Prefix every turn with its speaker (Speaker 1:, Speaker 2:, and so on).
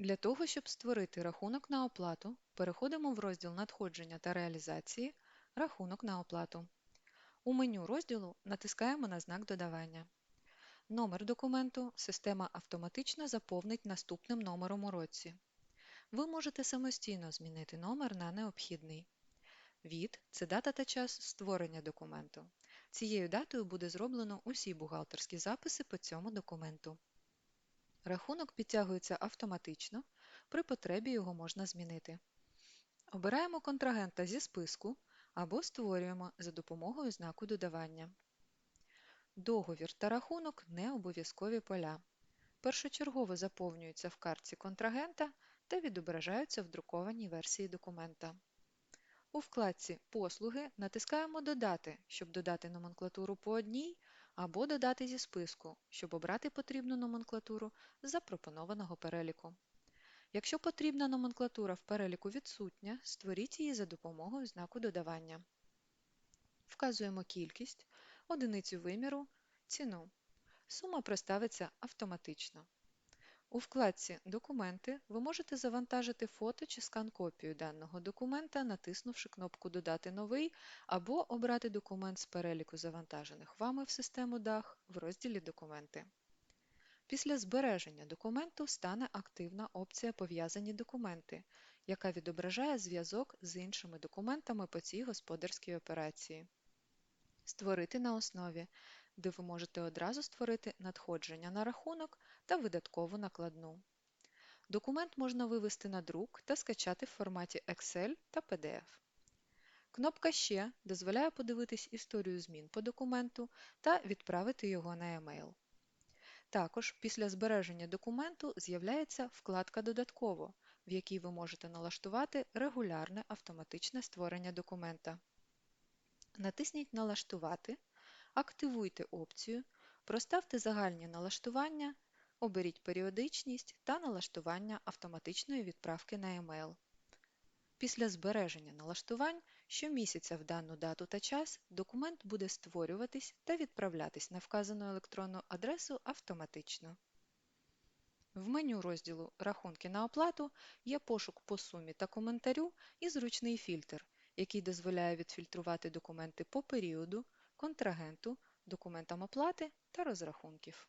Speaker 1: Для того, щоб створити рахунок на оплату, переходимо в розділ Надходження та реалізації Рахунок на оплату. У меню розділу натискаємо на знак додавання. Номер документу система автоматично заповнить наступним номером у році. Ви можете самостійно змінити номер на необхідний. Від це дата та час створення документу. Цією датою буде зроблено усі бухгалтерські записи по цьому документу. Рахунок підтягується автоматично, при потребі його можна змінити. Обираємо контрагента зі списку або створюємо за допомогою знаку додавання. Договір та рахунок не обов'язкові поля. Першочергово заповнюються в картці контрагента та відображаються в друкованій версії документа. У вкладці Послуги натискаємо Додати, щоб додати номенклатуру по одній, або Додати зі списку, щоб обрати потрібну номенклатуру з запропонованого переліку. Якщо потрібна номенклатура в переліку відсутня, створіть її за допомогою знаку додавання. Вказуємо кількість, одиницю виміру, ціну. Сума проставиться автоматично. У вкладці Документи ви можете завантажити фото чи скан-копію даного документа, натиснувши кнопку Додати новий або обрати документ з переліку завантажених вами в систему DAG в розділі Документи. Після збереження документу стане активна опція Пов'язані документи, яка відображає зв'язок з іншими документами по цій господарській операції. Створити на основі, де ви можете одразу створити надходження на рахунок та видаткову накладну. Документ можна вивести на друк та скачати в форматі Excel та PDF. Кнопка Ще дозволяє подивитись історію змін по документу та відправити його на e-mail. Також після збереження документу з'являється вкладка Додатково, в якій ви можете налаштувати регулярне автоматичне створення документа. Натисніть Налаштувати, активуйте опцію, проставте загальні налаштування, оберіть періодичність та налаштування автоматичної відправки на e-mail. Після збереження налаштувань щомісяця в дану дату та час документ буде створюватись та відправлятись на вказану електронну адресу автоматично. В меню розділу Рахунки на оплату є пошук по сумі та коментарю і зручний фільтр, який дозволяє відфільтрувати документи по періоду, контрагенту, документам оплати та розрахунків.